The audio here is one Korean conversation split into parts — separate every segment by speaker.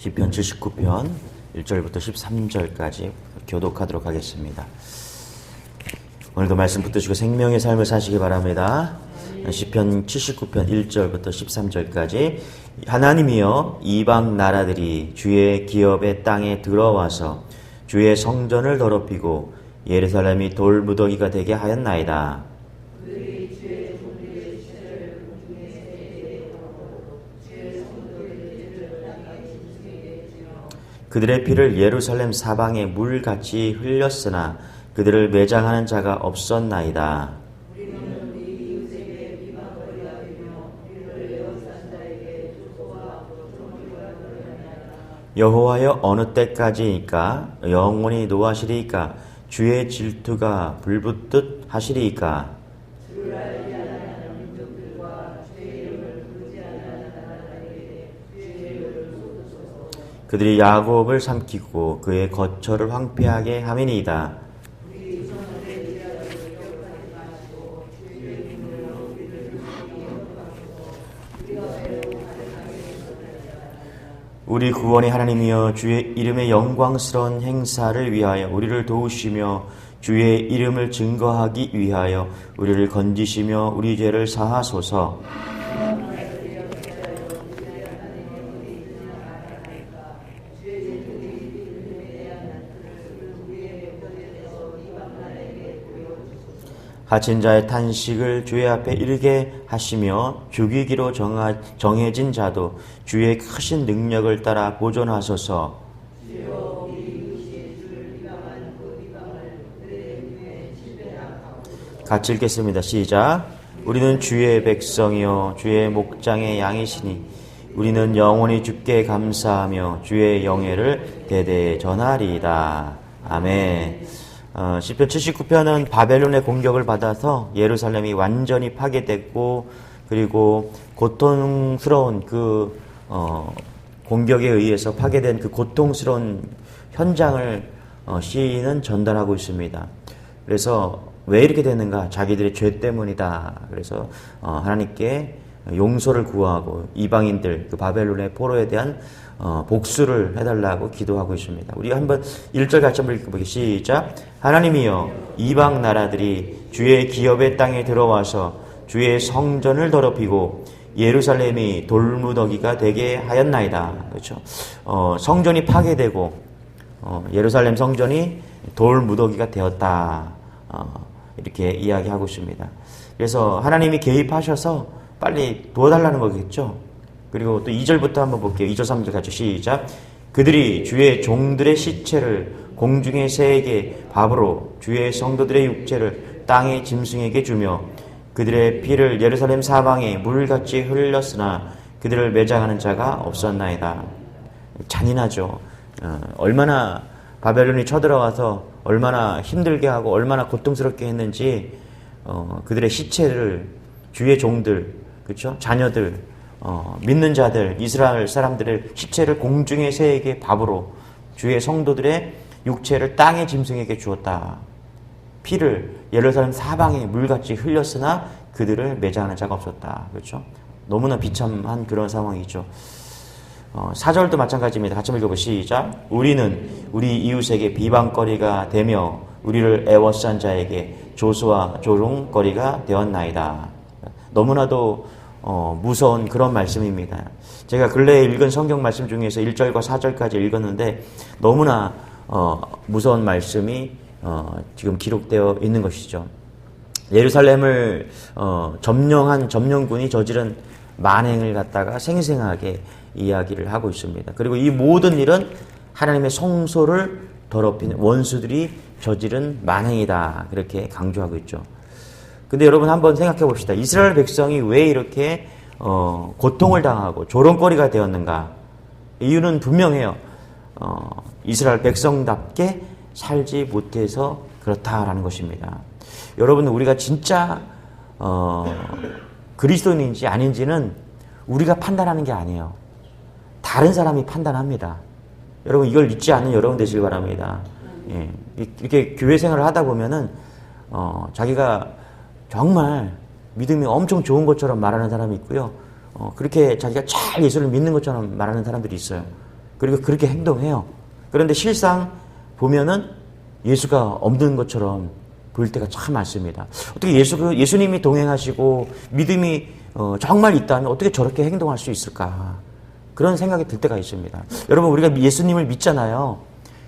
Speaker 1: 시편 79편 1절부터 13절까지 교독하도록 하겠습니다. 오늘도 말씀 붙드시고 생명의 삶을 사시기 바랍니다. 시편 79편 1절부터 13절까지 하나님이여 이방 나라들이 주의 기업의 땅에 들어와서 주의 성전을 더럽히고 예루살렘이 돌무더기가 되게 하였나이다. 그들의 피를 예루살렘 사방에 물같이 흘렸으나 그들을 매장하는 자가 없었나이다. 여호와여 어느 때까지니까? 영원히 노하시리이까? 주의 질투가 불붙듯 하시리이까 그들이 야곱을 삼키고 그의 거처를 황폐하게 함이니이다. 우리 구원의 하나님이여 주의 이름의 영광스러운 행사를 위하여 우리를 도우시며 주의 이름을 증거하기 위하여 우리를 건지시며 우리 죄를 사하소서. 갇힌 자의 탄식을 주의 앞에 이르게 하시며 죽이기로 정하, 정해진 자도 주의 크신 능력을 따라 보존하소서. 같이 읽겠습니다. 시작. 우리는 주의 백성이요 주의 목장의 양이시니 우리는 영원히 주께 감사하며 주의 영예를 대대에 전하리이다. 아멘. 어, 시편 79편은 바벨론의 공격을 받아서 예루살렘이 완전히 파괴됐고 그리고 고통스러운 그 어, 공격에 의해서 파괴된 그 고통스러운 현장을 어, 시인은 전달하고 있습니다. 그래서 왜 이렇게 되는가? 자기들의 죄 때문이다. 그래서 어, 하나님께 용서를 구하고 이방인들 그 바벨론의 포로에 대한 어, 복수를 해달라고 기도하고 있습니다. 우리 한번 1절 같이 한번 읽어보기 시작. 하나님이여 이방 나라들이 주의 기업의 땅에 들어와서 주의 성전을 더럽히고 예루살렘이 돌무더기가 되게 하였나이다. 그렇죠. 어, 성전이 파괴되고 어, 예루살렘 성전이 돌무더기가 되었다. 어, 이렇게 이야기하고 있습니다. 그래서 하나님이 개입하셔서 빨리 도와달라는 거겠죠. 그리고 또 2절부터 한번 볼게요. 2절, 3절 같이 시작. 그들이 주의 종들의 시체를 공중의 새에게 밥으로 주의 성도들의 육체를 땅의 짐승에게 주며 그들의 피를 예루살렘 사방에 물같이 흘렸으나 그들을 매장하는 자가 없었나이다. 잔인하죠. 어, 얼마나 바벨론이 쳐들어와서 얼마나 힘들게 하고 얼마나 고통스럽게 했는지 어, 그들의 시체를 주의 종들, 그렇죠? 자녀들, 어, 믿는 자들, 이스라엘 사람들의 시체를 공중의 새에게 밥으로 주의 성도들의 육체를 땅의 짐승에게 주었다. 피를 예루살렘 사방에 물같이 흘렸으나 그들을 매장하는 자가 없었다. 그렇죠? 너무나 비참한 그런 상황이죠. 어, 4절도 마찬가지입니다. 같이 읽어보 시작. 우리는 우리 이웃에게 비방거리가 되며 우리를 애워싼 자에게 조수와 조롱거리가 되었나이다. 너무나도 어, 무서운 그런 말씀입니다. 제가 근래에 읽은 성경 말씀 중에서 1절과 4절까지 읽었는데 너무나 어, 무서운 말씀이 어, 지금 기록되어 있는 것이죠. 예루살렘을 어, 점령한 점령군이 저지른 만행을 갖다가 생생하게 이야기를 하고 있습니다. 그리고 이 모든 일은 하나님의 성소를 더럽히는 원수들이 저지른 만행이다. 그렇게 강조하고 있죠. 근데 여러분 한번 생각해 봅시다. 이스라엘 백성이 왜 이렇게 어, 고통을 당하고 조롱거리가 되었는가? 이유는 분명해요. 어, 이스라엘 백성답게 살지 못해서 그렇다라는 것입니다. 여러분 우리가 진짜 어, 그리스도인인지 아닌지는 우리가 판단하는 게 아니에요. 다른 사람이 판단합니다. 여러분 이걸 잊지 않는 여러분 되시길 바랍니다. 예, 이렇게 교회 생활을 하다 보면은 어, 자기가 정말 믿음이 엄청 좋은 것처럼 말하는 사람이 있고요. 어, 그렇게 자기가 잘 예수를 믿는 것처럼 말하는 사람들이 있어요. 그리고 그렇게 행동해요. 그런데 실상 보면은 예수가 없는 것처럼 보일 때가 참 많습니다. 어떻게 예수, 예수님이 동행하시고 믿음이 어, 정말 있다면 어떻게 저렇게 행동할 수 있을까? 그런 생각이 들 때가 있습니다. 여러분, 우리가 예수님을 믿잖아요.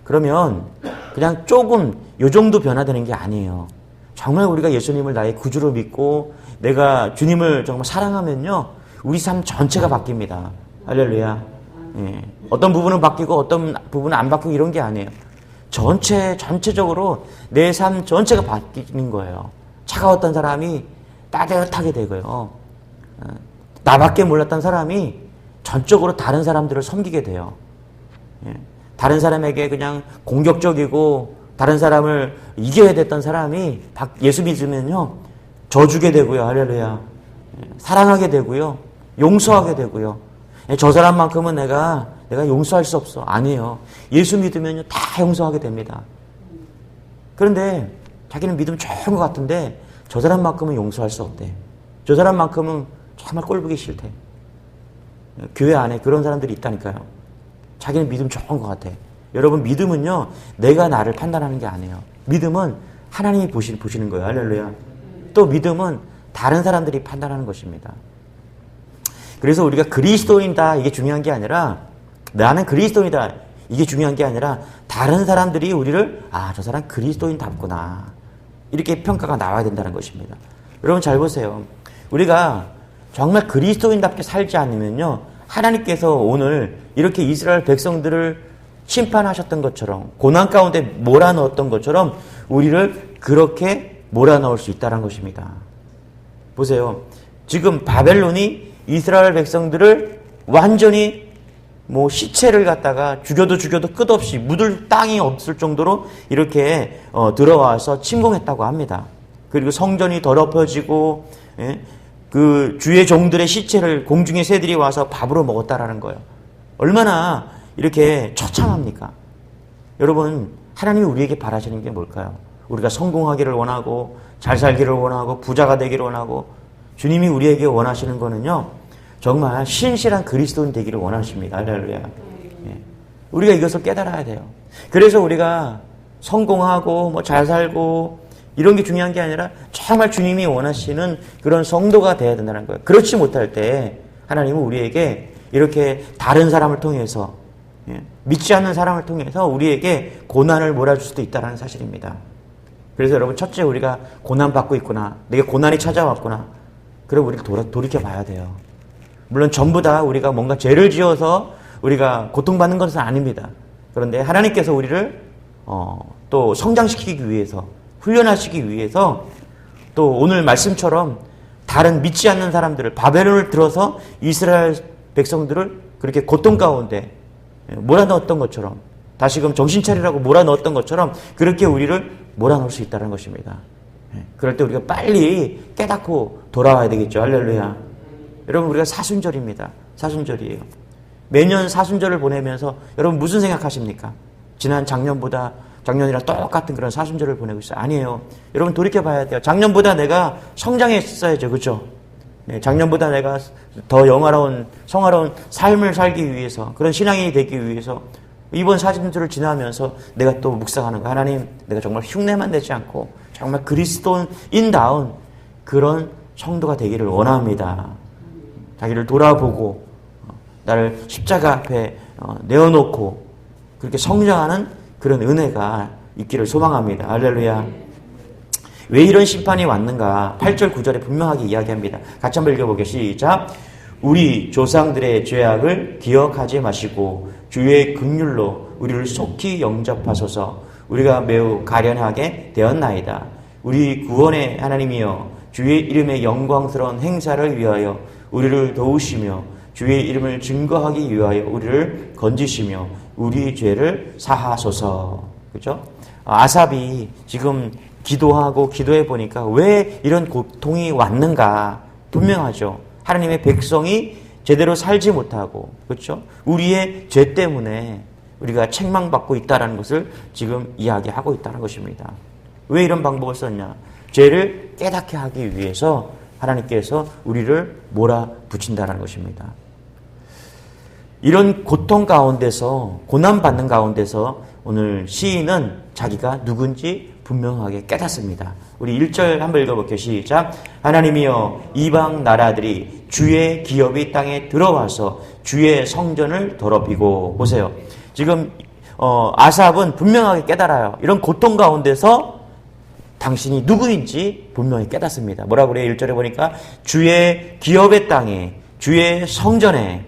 Speaker 1: 그러면 그냥 조금 요 정도 변화되는 게 아니에요. 정말 우리가 예수님을 나의 구주로 믿고 내가 주님을 정말 사랑하면요. 우리 삶 전체가 바뀝니다. 할렐루야. 예. 어떤 부분은 바뀌고 어떤 부분은 안 바뀌고 이런 게 아니에요. 전체, 전체적으로 내 삶 전체가 바뀌는 거예요. 차가웠던 사람이 따뜻하게 되고요. 어, 나밖에 몰랐던 사람이 전적으로 다른 사람들을 섬기게 돼요. 예. 다른 사람에게 그냥 공격적이고 다른 사람을 이겨야 됐던 사람이 예수 믿으면요. 져주게 되고요. 할렐루야. 예. 사랑하게 되고요. 용서하게 되고요. 예, 저 사람만큼은 내가 내가 용서할 수 없어. 아니에요. 예수 믿으면요. 다 용서하게 됩니다. 그런데 자기는 믿음 좋은 것 같은데 저 사람만큼은 용서할 수 없대. 저 사람만큼은 정말 꼴보기 싫대. 교회 안에 그런 사람들이 있다니까요. 자기는 믿음 좋은 것 같아. 여러분 믿음은요. 내가 나를 판단하는 게 아니에요. 믿음은 하나님이 보시, 보시는 거예요. 할렐루야. 또 믿음은 다른 사람들이 판단하는 것입니다. 그래서 우리가 그리스도인다 이게 중요한 게 아니라 나는 그리스도인이다. 이게 중요한 게 아니라 다른 사람들이 우리를 아, 저 사람 그리스도인답구나. 이렇게 평가가 나와야 된다는 것입니다. 여러분 잘 보세요. 우리가 정말 그리스도인답게 살지 않으면요. 하나님께서 오늘 이렇게 이스라엘 백성들을 심판하셨던 것처럼 고난 가운데 몰아넣었던 것처럼 우리를 그렇게 몰아넣을 수 있다는 것입니다. 보세요. 지금 바벨론이 이스라엘 백성들을 완전히 뭐 시체를 갖다가 죽여도 죽여도 끝없이 묻을 땅이 없을 정도로 이렇게 어, 들어와서 침공했다고 합니다. 그리고 성전이 더럽혀지고 예? 그 주의 종들의 시체를 공중의 새들이 와서 밥으로 먹었다라는 거예요. 얼마나 이렇게 처참합니까? 여러분 하나님이 우리에게 바라시는 게 뭘까요? 우리가 성공하기를 원하고 잘 살기를 원하고 부자가 되기를 원하고 주님이 우리에게 원하시는 거는요. 정말 신실한 그리스도인 되기를 원하십니다. 할렐루야. 예. 우리가 이것을 깨달아야 돼요. 그래서 우리가 성공하고 뭐 잘 살고 이런 게 중요한 게 아니라 정말 주님이 원하시는 그런 성도가 돼야 된다는 거예요. 그렇지 못할 때 하나님은 우리에게 이렇게 다른 사람을 통해서 예, 믿지 않는 사람을 통해서 우리에게 고난을 몰아줄 수도 있다는 사실입니다. 그래서 여러분 첫째 우리가 고난 받고 있구나. 내게 고난이 찾아왔구나. 그럼 우리가 돌아, 돌이켜 봐야 돼요. 물론 전부 다 우리가 뭔가 죄를 지어서 우리가 고통받는 것은 아닙니다. 그런데 하나님께서 우리를 어, 또 성장시키기 위해서 훈련하시기 위해서 또 오늘 말씀처럼 다른 믿지 않는 사람들을 바벨론을 들어서 이스라엘 백성들을 그렇게 고통 가운데 몰아넣었던 것처럼 다시금 정신 차리라고 몰아넣었던 것처럼 그렇게 우리를 몰아넣을 수 있다는 것입니다. 예, 그럴 때 우리가 빨리 깨닫고 돌아와야 되겠죠. 할렐루야. 여러분 우리가 사순절입니다. 사순절이에요. 매년 사순절을 보내면서 여러분 무슨 생각하십니까? 지난 작년보다 작년이랑 똑같은 그런 사순절을 보내고 있어요. 아니에요. 여러분 돌이켜 봐야 돼요. 작년보다 내가 성장했어야죠. 그렇죠? 네, 작년보다 내가 더 영화로운 성화로운 삶을 살기 위해서 그런 신앙이 되기 위해서 이번 사진들을 지나면서 내가 또 묵상하는 거 하나님 내가 정말 흉내만 내지 않고 정말 그리스도인다운 그런 성도가 되기를 원합니다. 자기를 돌아보고 어, 나를 십자가 앞에 어, 내어놓고 그렇게 성장하는 그런 은혜가 있기를 소망합니다. 할렐루야. 왜 이런 심판이 왔는가? 8절, 9절에 분명하게 이야기합니다. 같이 한번 읽어보게 시작. 우리 조상들의 죄악을 기억하지 마시고 주의 긍휼로 우리를 속히 영접하소서 우리가 매우 가련하게 되었나이다. 우리 구원의 하나님이여 주의 이름의 영광스러운 행사를 위하여 우리를 도우시며 주의 이름을 증거하기 위하여 우리를 건지시며 우리 죄를 사하소서. 그죠? 아삽이 지금 기도하고 기도해 보니까 왜 이런 고통이 왔는가 분명하죠. 하나님의 백성이 제대로 살지 못하고 그렇죠? 우리의 죄 때문에 우리가 책망받고 있다는 것을 지금 이야기하고 있다는 것입니다. 왜 이런 방법을 썼냐? 죄를 깨닫게 하기 위해서 하나님께서 우리를 몰아붙인다는 것입니다. 이런 고통 가운데서 고난 받는 가운데서 오늘 시인은 자기가 누군지 분명하게 깨닫습니다. 우리 1절 한번 읽어볼게요. 시작. 하나님이여 이방 나라들이 주의 기업이 땅에 들어와서 주의 성전을 더럽히고 보세요. 지금 어, 아삽은 분명하게 깨달아요. 이런 고통 가운데서 당신이 누구인지 분명히 깨닫습니다. 뭐라 그래요? 1절에 보니까 주의 기업의 땅에 주의 성전에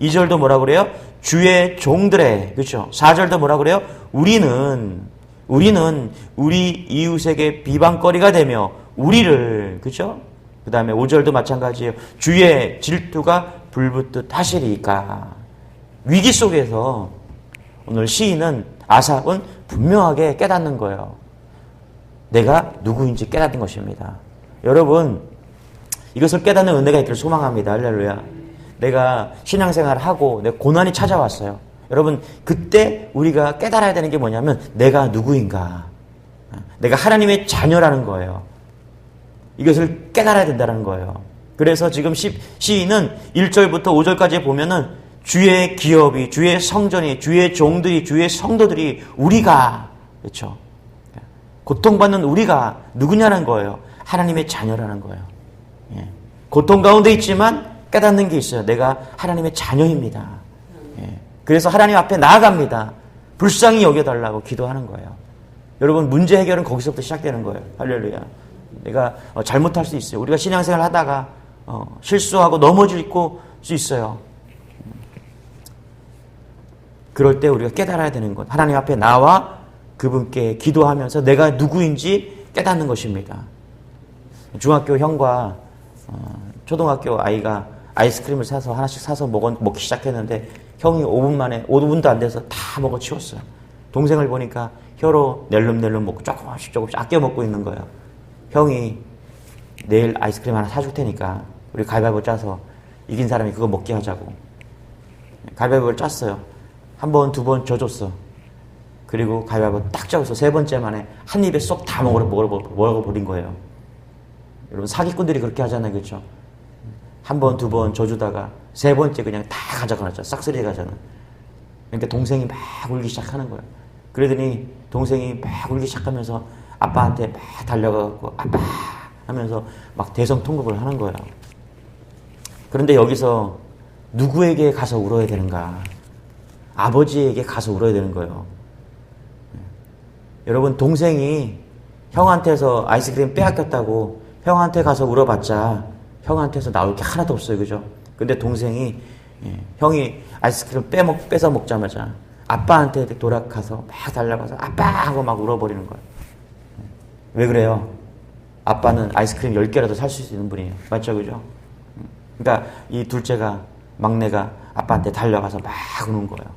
Speaker 1: 2절도 뭐라 그래요? 주의 종들의 그렇죠? 4절도 뭐라 그래요? 우리는 우리는 우리 이웃에게 비방거리가 되며 우리를 그렇죠? 그다음에 5절도 마찬가지예요. 주의 질투가 불붙듯 하시리까. 위기 속에서 오늘 시인은 아삽은 분명하게 깨닫는 거예요. 내가 누구인지 깨닫는 것입니다. 여러분 이것을 깨닫는 은혜가 있기를 소망합니다. 할렐루야. 내가 신앙생활을 하고 내 고난이 찾아왔어요. 여러분 그때 우리가 깨달아야 되는 게 뭐냐면 내가 누구인가. 내가 하나님의 자녀라는 거예요. 이것을 깨달아야 된다는 거예요. 그래서 지금 시, 시인은 1절부터 5절까지 보면은 주의 기업이, 주의 성전이, 주의 종들이, 주의 성도들이 우리가 그렇죠. 고통받는 우리가 누구냐는 거예요. 하나님의 자녀라는 거예요. 예. 고통 가운데 있지만 깨닫는 게 있어요. 내가 하나님의 자녀입니다. 예. 그래서 하나님 앞에 나아갑니다. 불쌍히 여겨달라고 기도하는 거예요. 여러분 문제 해결은 거기서부터 시작되는 거예요. 할렐루야. 내가 어, 잘못할 수 있어요. 우리가 신앙생활 하다가 어, 실수하고 넘어질 수 있어요. 그럴 때 우리가 깨달아야 되는 것. 하나님 앞에 나와 그분께 기도하면서 내가 누구인지 깨닫는 것입니다. 중학교 형과 어, 초등학교 아이가 아이스크림을 사서 하나씩 사서 먹, 먹기 시작했는데 형이 5분 만에 5분도 안 돼서 다 먹어 치웠어요. 동생을 보니까 혀로 낼름낼름 먹고 조금씩 조금씩 아껴 먹고 있는 거예요. 형이 내일 아이스크림 하나 사줄 테니까 우리 가위바위보 짜서 이긴 사람이 그거 먹게 하자고. 가위바위보를 짰어요. 한 번, 두 번 져줬어. 그리고 가위바위보 딱 짜서 세 번째 만에 한 입에 쏙다 먹어, 먹어, 먹어버린 거예요. 여러분, 사기꾼들이 그렇게 하잖아요. 그렇죠? 한 번, 두 번 져주다가 세 번째 그냥 다 가져가놨죠. 싹쓸이 가잖아. 그러니까 동생이 막 울기 시작하는 거예요. 그러더니 동생이 막 울기 시작하면서 아빠한테 막 달려가고 아빠 하면서 막 대성통곡을 하는 거예요. 그런데 여기서 누구에게 가서 울어야 되는가? 아버지에게 가서 울어야 되는 거예요. 여러분 동생이 형한테서 아이스크림 빼앗겼다고 형한테 가서 울어봤자 형한테서 나올 게 하나도 없어요, 그죠? 근데 동생이 예, 형이 아이스크림 빼먹 뺏어 먹자마자 아빠한테 돌아가서 막 달려가서 아빠 하고 막 울어버리는 거예요. 왜 그래요? 아빠는 아이스크림 10개라도 살 수 있는 분이에요. 맞죠? 그죠? 그러니까 이 둘째가 막내가 아빠한테 달려가서 막 우는 거예요.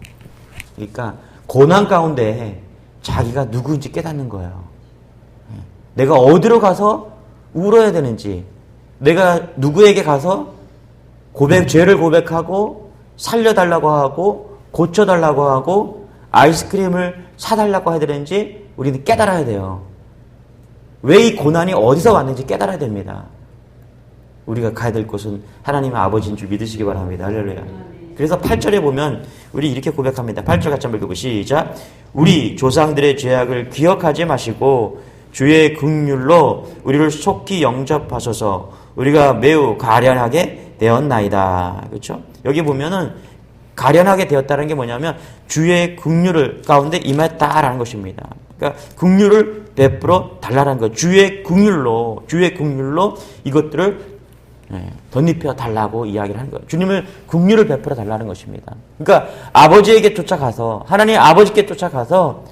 Speaker 1: 그러니까 고난 가운데 자기가 누구인지 깨닫는 거예요. 내가 어디로 가서 울어야 되는지, 내가 누구에게 가서 고백, 죄를 고백하고 살려달라고 하고 고쳐달라고 하고 아이스크림을 사달라고 해야 되는지 우리는 깨달아야 돼요. 왜 이 고난이 어디서 왔는지 깨달아야 됩니다. 우리가 가야 될 곳은 하나님의 아버지인 줄 믿으시기 바랍니다. 할렐루야. 그래서 8절에 보면 우리 이렇게 고백합니다. 8절 같이 한번 읽고 시작. 우리 조상들의 죄악을 기억하지 마시고 주의 긍휼로 우리를 속히 영접하소서 우리가 매우 가련하게 되었나이다. 그렇죠? 여기 보면은 가련하게 되었다는 게 뭐냐면 주의 긍휼을 가운데 임했다라는 것입니다. 그러니까 긍휼을 베풀어 달라는 거. 주의 긍휼로 주의 긍휼로 이것들을 예, 덧입혀 달라고 이야기를 하는 거예요. 주님을 긍휼을 베풀어 달라는 것입니다. 그러니까 아버지에게 쫓아가서 하나님 아버지께 쫓아가서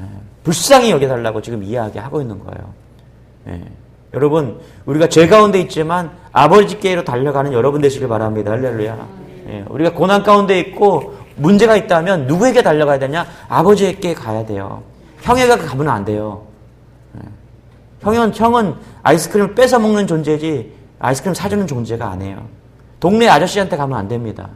Speaker 1: 예, 불쌍히 여겨 달라고 지금 이야기하고 있는 거예요. 예. 여러분 우리가 죄 가운데 있지만 아버지께로 달려가는 여러분 되시길 바랍니다. 할렐루야. 예. 우리가 고난 가운데 있고 문제가 있다면 누구에게 달려가야 되냐? 아버지에게 가야 돼요. 형에게 가면 안 돼요. 예. 형은 형은 아이스크림을 뺏어 먹는 존재지 아이스크림 사주는 존재가 아니에요. 동네 아저씨한테 가면 안 됩니다.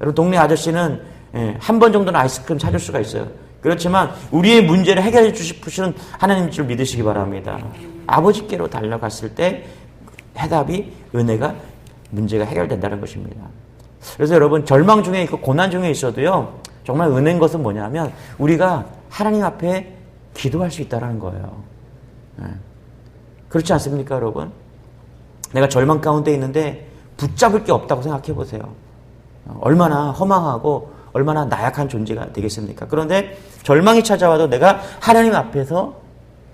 Speaker 1: 여러분 동네 아저씨는 예, 한번 정도는 아이스크림 사줄 수가 있어요. 그렇지만 우리의 문제를 해결해 주시는 하나님 줄 믿으시기 바랍니다. 아버지께로 달려갔을 때 해답이 은혜가 문제가 해결된다는 것입니다. 그래서 여러분 절망 중에 있고 고난 중에 있어도요. 정말 은혜인 것은 뭐냐면 우리가 하나님 앞에 기도할 수 있다라는 거예요. 예. 그렇지 않습니까, 여러분? 내가 절망 가운데 있는데 붙잡을 게 없다고 생각해 보세요. 얼마나 허망하고 얼마나 나약한 존재가 되겠습니까? 그런데 절망이 찾아와도 내가 하나님 앞에서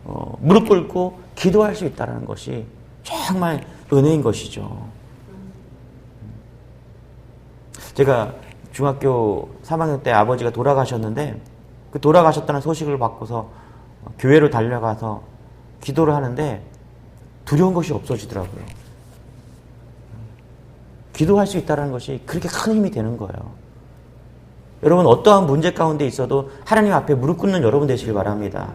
Speaker 1: 어, 무릎 꿇고 기도할 수 있다는 것이 정말 은혜인 것이죠. 제가 중학교 3학년 때 아버지가 돌아가셨는데 그 돌아가셨다는 소식을 받고서 교회로 달려가서 기도를 하는데 두려운 것이 없어지더라고요. 기도할 수 있다는 것이 그렇게 큰 힘이 되는 거예요. 여러분 어떠한 문제 가운데 있어도 하나님 앞에 무릎 꿇는 여러분 되시길 바랍니다.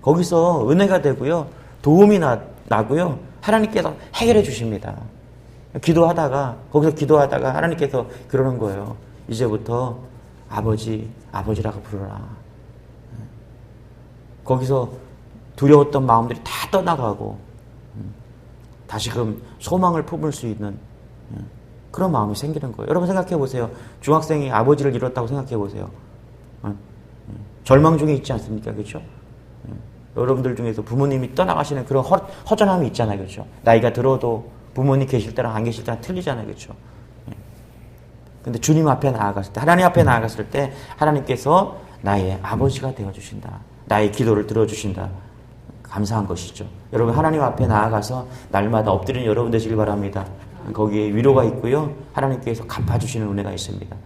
Speaker 1: 예, 거기서 은혜가 되고요. 도움이 나, 나고요. 하나님께서 해결해 주십니다. 기도하다가 거기서 기도하다가 하나님께서 그러는 거예요. 이제부터 아버지 아버지라고 부르라. 예. 거기서 두려웠던 마음들이 다 떠나가고 음, 다시금 소망을 품을 수 있는 예, 그런 마음이 생기는 거예요. 여러분 생각해 보세요. 중학생이 아버지를 잃었다고 생각해 보세요. 어, 예, 절망 중에 있지 않습니까? 그렇죠? 여러분들 중에서 부모님이 떠나가시는 그런 허, 허전함이 있잖아요. 그렇죠? 나이가 들어도 부모님 계실 때랑 안 계실 때랑 틀리잖아요. 그렇죠? 근데 주님 앞에 나아갔을 때, 하나님 앞에 나아갔을 때, 하나님께서 나의 아버지가 되어 주신다. 나의 기도를 들어 주신다. 감사한 것이죠. 여러분, 하나님 앞에 나아가서 날마다 엎드리는 여러분 되시길 바랍니다. 거기에 위로가 있고요. 하나님께서 갚아 주시는 은혜가 있습니다.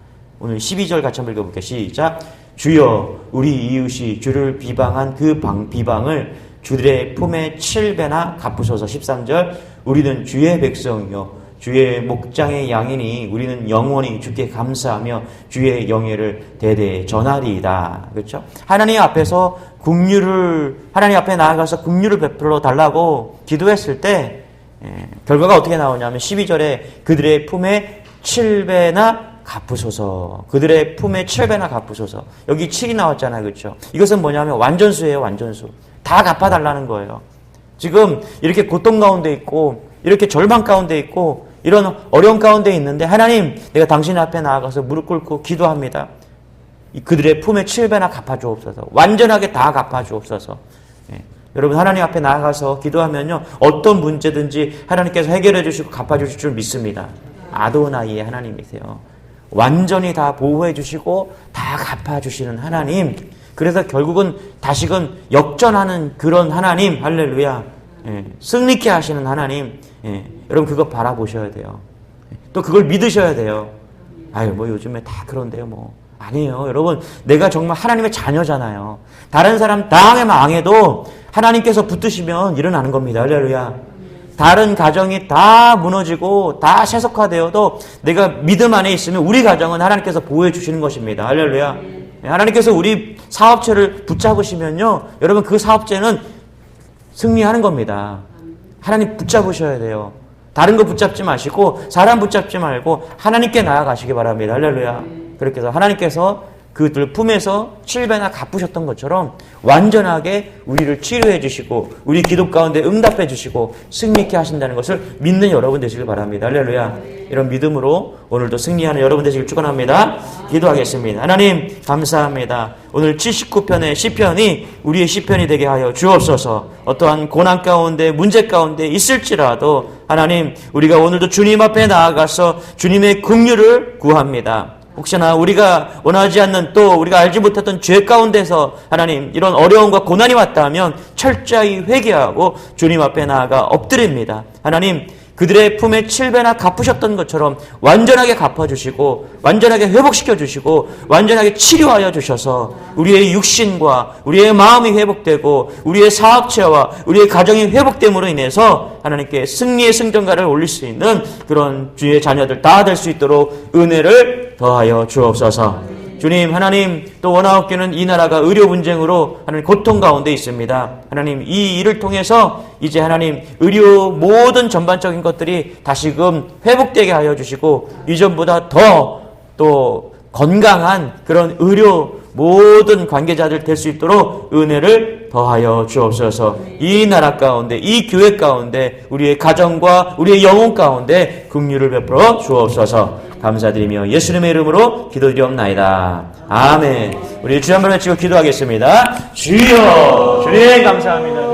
Speaker 1: 오늘 12절 같이 한번 읽어볼게요. 시작. 주여, 우리 이웃이 주를 비방한 그 방, 비방을 주들의 품에 7배나 갚으소서 13절. 우리는 주의 백성이요. 주의 목장의 양이니 우리는 영원히 주께 감사하며 주의 영예를 대대 전하리이다. 그렇죠? 하나님 앞에서 국류를 하나님 앞에 나아가서 국류를 베풀어 달라고 기도했을 때 예, 결과가 어떻게 나오냐면 12절에 그들의 품에 7배나 갚으소서. 그들의 품에 7배나 갚으소서. 여기 7이 나왔잖아요. 그렇죠? 이것은 뭐냐면 완전수예요. 완전수. 다 갚아달라는 거예요. 지금 이렇게 고통 가운데 있고 이렇게 절망 가운데 있고 이런 어려운 가운데 있는데 하나님 내가 당신 앞에 나아가서 무릎 꿇고 기도합니다. 그들의 품에 7배나 갚아주옵소서. 완전하게 다 갚아주옵소서. 예. 여러분 하나님 앞에 나아가서 기도하면요 어떤 문제든지 하나님께서 해결해 주시고 갚아주실 줄 믿습니다. 아도나이의 하나님이세요. 완전히 다 보호해 주시고 다 갚아 주시는 하나님. 그래서 결국은 다시금 역전하는 그런 하나님. 할렐루야. 예. 승리케 하시는 하나님. 예. 여러분 그거 바라보셔야 돼요. 또 그걸 믿으셔야 돼요. 아유 뭐 요즘에 다 그런데요 뭐. 아니에요. 여러분 내가 정말 하나님의 자녀잖아요. 다른 사람 당에 망해도 하나님께서 붙으시면 일어나는 겁니다. 할렐루야. 다른 가정이 다 무너지고 다 세속화되어도 내가 믿음 안에 있으면 우리 가정은 하나님께서 보호해 주시는 것입니다. 할렐루야. 하나님께서 우리 사업체를 붙잡으시면요. 여러분 그 사업체는 승리하는 겁니다. 하나님 붙잡으셔야 돼요. 다른 거 붙잡지 마시고 사람 붙잡지 말고 하나님께 나아가시기 바랍니다. 할렐루야. 그렇게 해서 하나님께서 그들 품에서 7배나 갚으셨던 것처럼 완전하게 우리를 치료해 주시고 우리 기도 가운데 응답해 주시고 승리케 하신다는 것을 믿는 여러분 되시길 바랍니다. 할렐루야. 이런 믿음으로 오늘도 승리하는 여러분 되시길 축원합니다. 기도하겠습니다. 하나님 감사합니다. 오늘 79편의 시편이 우리의 시편이 되게 하여 주옵소서. 어떠한 고난 가운데 문제 가운데 있을지라도 하나님 우리가 오늘도 주님 앞에 나아가서 주님의 긍휼을 구합니다. 혹시나 우리가 원하지 않는 또 우리가 알지 못했던 죄 가운데서 하나님 이런 어려움과 고난이 왔다면 철저히 회개하고 주님 앞에 나아가 엎드립니다. 하나님 그들의 품에 7배나 갚으셨던 것처럼 완전하게 갚아주시고 완전하게 회복시켜주시고 완전하게 치료하여 주셔서 우리의 육신과 우리의 마음이 회복되고 우리의 사업체와 우리의 가정이 회복됨으로 인해서 하나님께 승리의 승전가를 올릴 수 있는 그런 주의 자녀들 다 될 수 있도록 은혜를 더하여 주옵소서. 주님, 하나님, 또 원하옵기는 이 나라가 의료 분쟁으로 하나님 고통 가운데 있습니다. 하나님, 이 일을 통해서 이제 하나님, 의료 모든 전반적인 것들이 다시금 회복되게 하여 주시고, 이전보다 더 또 건강한 그런 의료 모든 관계자들 될 수 있도록 은혜를 더하여 주옵소서. 이 나라 가운데, 이 교회 가운데, 우리의 가정과 우리의 영혼 가운데 긍휼을 베풀어 주옵소서. 감사드리며 예수님의 이름으로 기도드리옵나이다. 아멘. 우리 주여 한번 외치고 기도하겠습니다. 주여, 주님 감사합니다.